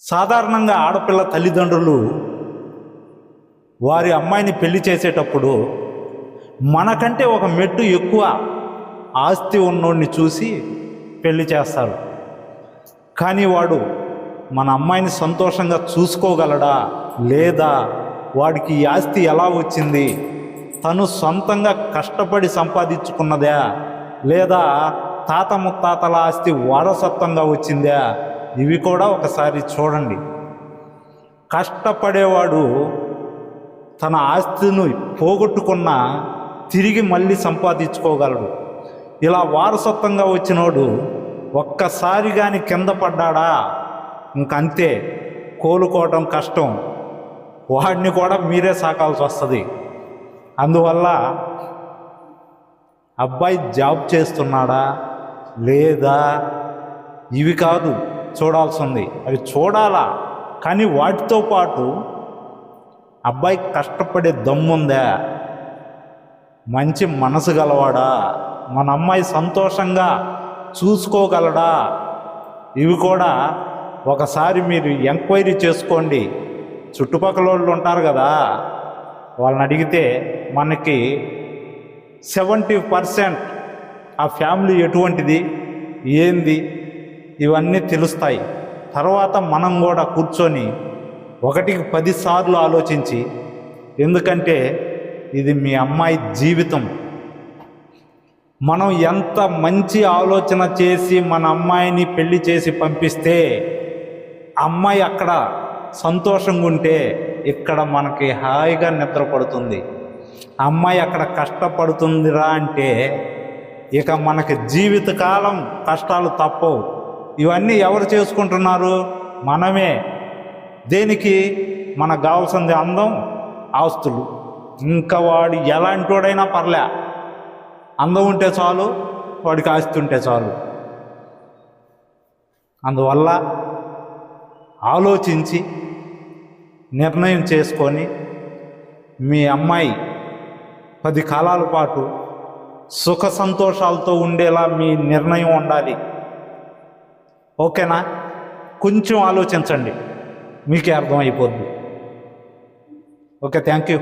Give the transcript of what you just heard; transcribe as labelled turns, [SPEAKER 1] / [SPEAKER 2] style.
[SPEAKER 1] సాధారణంగా ఆడపిల్ల తల్లిదండ్రులు వారి అమ్మాయిని పెళ్ళి చేసేటప్పుడు మనకంటే ఒక మెట్టు ఎక్కువ ఆస్తి ఉన్నోడిని చూసి పెళ్ళి చేస్తారు. కానీ వాడు మన అమ్మాయిని సంతోషంగా చూసుకోగలడా? లేదా వాడికి ఈ ఆస్తి ఎలా వచ్చింది? తను సొంతంగా కష్టపడి సంపాదించుకున్నదా? లేదా తాత ముత్తాతల ఆస్తి వారసత్వంగా వచ్చిందా? ఇవి కూడా ఒకసారి చూడండి. కష్టపడేవాడు తన ఆస్తిని పోగొట్టుకున్న తిరిగి మళ్ళీ సంపాదించుకోగలడు. ఇలా వారసత్వంగా వచ్చినోడు ఒక్కసారి కానీ కింద పడ్డాడా? ఇంకంతే కోలుకోవటం కష్టం. వాడిని కూడా మీరే సాకాల్సి వస్తుంది. అందువల్ల అబ్బాయి జాబ్ చేస్తున్నాడా? లేదా? ఇవి కాదు. చూడాల్సి ఉంది అవి చూడాలా? కానీ వాటితో పాటు అబ్బాయి కష్టపడే దమ్ముందా? మంచి మనసు గలవాడా? మన అమ్మాయి సంతోషంగా చూసుకోగలడా? ఇవి కూడా ఒకసారి మీరు ఎంక్వైరీ చేసుకోండి. చుట్టుపక్కల వాళ్ళు ఉంటారు కదా వాళ్ళని అడిగితే మనకి సెవెంటీ పర్సెంట్ ఆ ఫ్యామిలీ ఎటువంటిది? ఏంది? ఇవన్నీ తెలుస్తాయి. తర్వాత మనం కూడా కూర్చొని ఒకటికి పదిసార్లు ఆలోచించి ఎందుకంటే ఇది మీ అమ్మాయి జీవితం. మనం ఎంత మంచి ఆలోచన చేసి మన అమ్మాయిని పెళ్ళి చేసి పంపిస్తే అమ్మాయి అక్కడ సంతోషంగా ఉంటే ఇక్కడ మనకి హాయిగా నిద్ర పడుతుంది. అమ్మాయి అక్కడ కష్టపడుతుందిరా అంటే ఇక మనకి జీవితకాలం కష్టాలు తప్పవు. ఇవన్నీ ఎవరు చేసుకుంటున్నారు? మనమే. దేనికి? మనకు కావాల్సింది అందం ఆస్తులు. ఇంకా వాడు ఎలాంటి వాడైనా పర్లే. అందం ఉంటే చాలు వాడికి ఆస్తి ఉంటే చాలు. అందువల్ల ఆలోచించి నిర్ణయం చేసుకొని మీ అమ్మాయి పది కాలాల పాటు సుఖ సంతోషాలతో ఉండేలా మీ నిర్ణయం ఉండాలి. ఓకేనా? కొంచెం ఆలోచించండి. మీకే అర్థమైపోద్ది. Okay thank you.